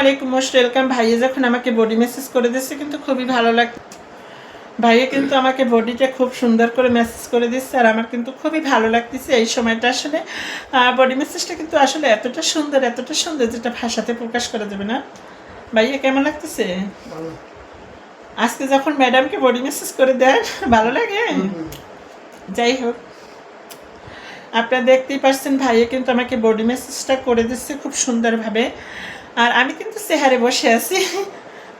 আলাইকুম most welcome. ভাইয়া যখন আমাকে বডি মেসেজ করে দিচ্ছে কিন্তু খুবই ভালো লাগ ভাইয়া কিন্তু আমাকে বডিটা খুব সুন্দর করে মেসেজ করে দিচ্ছে আর আমার কিন্তু খুবই ভালো লাগতেছে এই সময়টা আসলে। বডি মেসেজটা কিন্তু আসলে এতটা সুন্দর এতটা সুন্দর যেটা ভাষাতে প্রকাশ করা যাবে না। ভাইয়া কেমন লাগতেছে? আজকে যখন ম্যাডামকে বডি মেসেজ করে দেন ভালো লাগে? যাই হোক। আপনারা দেখতেই পাচ্ছেন ভাইয়া কিন্তু আমাকে বডি মেসেজটা করে দিচ্ছে খুব সুন্দরভাবে। আর আমি কিন্তু চেহারে বসে আছি।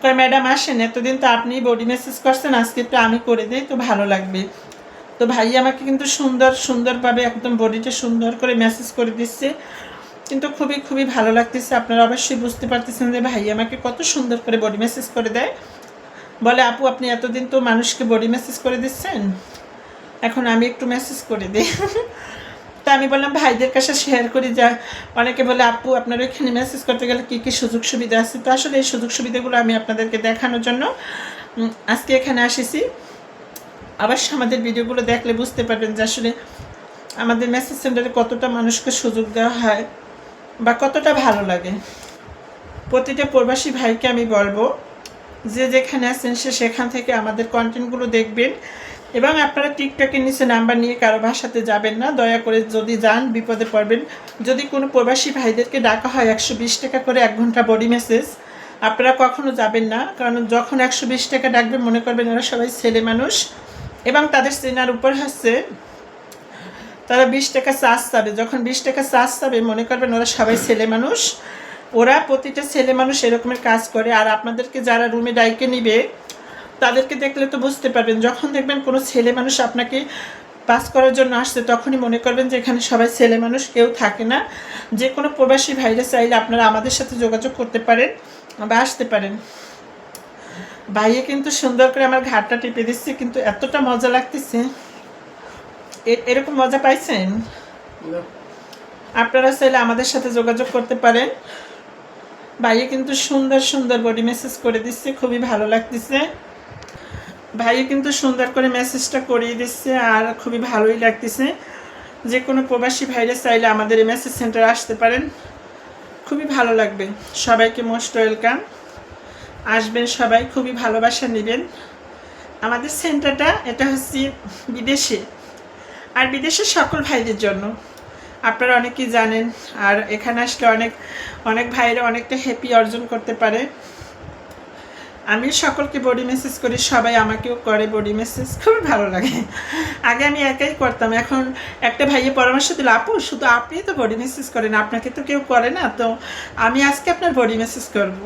কয়, ম্যাডাম আসেন, এতদিন তো আপনি বডি মেসেজ করছেন, আজকে একটু আমি করে দিই, তো ভালো লাগবে। তো ভাই আমাকে কিন্তু সুন্দর, সুন্দরভাবে একদম বডিটা সুন্দর করে মেসেজ করে দিচ্ছে। কিন্তু খুবই খুবই ভালো লাগতেছে। আপনারা অবশ্যই বুঝতে পারতেছেন যে ভাই আমাকে কত সুন্দর করে বডি মেসেজ করে দেয়। বলে, আপু, আপনি এতদিন তো মানুষকে বডি মেসেজ করে দিচ্ছেন? এখন আমি একটু মেসেজ করে দিই। আমি বললাম, ভাইদের কাছে শেয়ার করি যা। অনেকে বলে, আপু, আপনার ওইখানে মেসেজ করতে গেলে কী কী সুযোগ সুবিধা আছে? তো আসলে এই সুযোগ সুবিধাগুলো আমি আপনাদেরকে দেখানোর জন্য আজকে এখানে আসেছি। অবশ্য আমাদের ভিডিওগুলো দেখলে বুঝতে পারবেন যে আসলে আমাদের মেসেজ সেন্টারে কতটা মানুষকে সুযোগ দেওয়া হয় বা কতটা ভালো লাগে। প্রতিটা প্রবাসী ভাইকে আমি বলব, যে যেখানে আছেন সে সেখান থেকে আমাদের কন্টেন্টগুলো দেখবেন। এবং আপনারা টিকটকের নিচে নাম্বার নিয়ে কারও ভাষাতে যাবেন না, দয়া করে যদি যান, বিপদে পড়বেন। যদি কোনো প্রবাসী ভাইদেরকে ডাকা হয় একশো বিশ টাকা করে এক ঘণ্টা বডি মেসেজ আপনারা কখনো যাবেন না, কারণ যখন একশো বিশ টাকা ডাকবেন মনে করবেন ওরা সবাই ছেলে মানুষ। এবং তাদের চেনার উপর হচ্ছে, তারা বিশ টাকা চার্জ চাবে। যখন বিশ টাকা চার্জ চাবে, মনে করবেন ওরা সবাই ছেলে মানুষ। ওরা প্রতিটা ছেলে মানুষ এরকমের কাজ করে। আর আপনাদেরকে যারা রুমে ডাইকে নিবে তাদেরকে দেখলে তো বুঝতে পারবেন যখন দেখবেন কোনো ছেলে মানুষ আপনাকে পাস করার জন্য আসছে তখনই মনে করবেন যে এখানে সবাই ছেলে মানুষ কেউ থাকে না। যে কোনো প্রবাসী ভাইরা চাইলে আপনারা আমাদের সাথে যোগাযোগ করতে পারেন বা আসতে পারেন। ভাইয়ে কিন্তু সুন্দর করে আমার ঘাটটা টিপে দিচ্ছে কিন্তু এতটা মজা লাগতেছে। এরকম মজা পাইছেন? আপনারা চাইলে আমাদের সাথে যোগাযোগ করতে পারেন। ভাইয়ে কিন্তু সুন্দর সুন্দর বডি মেসেজ করে দিচ্ছে খুবই ভালো লাগতেছে। ভাইয়ে কিন্তু সুন্দর করে মেসেজটা করিয়ে দিচ্ছে আর খুবই ভালোই লাগতেছে। যে কোনো প্রবাসী ভাইরা চাইলে আমাদের এই মেসেজ সেন্টারে আসতে পারেন। খুবই ভালো লাগবে। সবাইকে মোস্ট ওয়েলকাম আসবেন সবাই, খুবই ভালোবাসা নেবেন। আমাদের সেন্টারটা এটা হচ্ছে বিদেশে। আর বিদেশের সকল ভাইদের জন্য। আপনারা অনেকেই জানেন, আর এখানে আসলে অনেক অনেক ভাইরা অনেকটা হ্যাপি অর্জন করতে পারে। আমি সকলকে বডি মেসেজ করি, সবাই আমাকেও করে বডি মেসেজ খুবই ভালো লাগে। আগে আমি একাই করতাম, এখন একটা ভাইয়ে পরামর্শ দিল, আপু, শুধু আপনি তো বডি মেসেজ করেন, আপনাকে তো কেউ করে না, তো আমি আজকে আপনার বডি মেসেজ করব।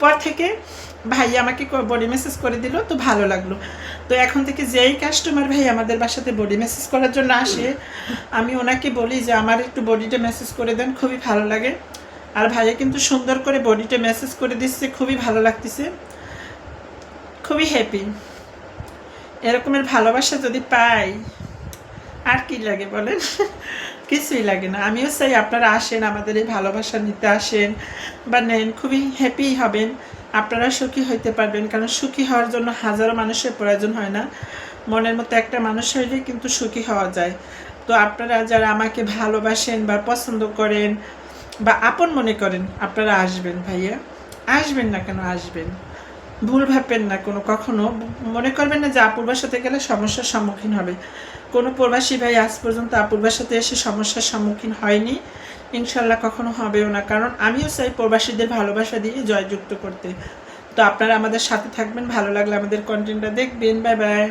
পর থেকে ভাই আমাকে বডি মেসেজ করে দিল, তো ভালো লাগল। তো এখন থেকে যেই কাস্টমার ভাই আমাদের বাসাতে বডি মেসেজ করার জন্য আসে, আমি ওনাকে বলি যে, আমার একটু বডিটা মেসেজ করে দেন, খুবই ভালো লাগে। আর ভাইয়া কিন্তু সুন্দর করে বডিটা মেসেজ করে দিচ্ছে, খুবই ভালো লাগতেছে। খুবই হ্যাপি এরকমের ভালোবাসা যদি পাই, আর কি লাগে বলেন? কিছুই লাগে না। আমিও চাই আপনারা আসেন, আমাদের এই ভালোবাসা নিতে আসেন। বা নেন, খুবই হ্যাপি হবেন। আপনারা সুখী হইতে পারবেন, কারণ সুখী হওয়ার জন্য হাজারো মানুষের প্রয়োজন হয় না। মনের মতো একটা মানুষ হইলে কিন্তু সুখী হওয়া যায়। তো আপনারা যারা আমাকে ভালোবাসেন বা পছন্দ করেন বা আপন মনে করেন, আপনারা আসবেন ভাইয়া। আসবেন না কেন, আসবেন। ভুল ভাববেন না, কোনো কখনো। মনে করবেন না যে আপুর সাথে গেলে সমস্যার সম্মুখীন হবে। কোনো প্রবাসী ভাই আজ পর্যন্ত আপুর সাথে এসে সমস্যার সম্মুখীন হয়নি। ইনশাল্লাহ কখনো হবেও না, কারণ আমিও চাই প্রবাসীদের ভালোবাসা দিয়ে জয়যুক্ত করতে। তো আপনারা আমাদের সাথে থাকবেন, ভালো লাগলে আমাদের কন্টেন্টটা দেখবেন। Bye bye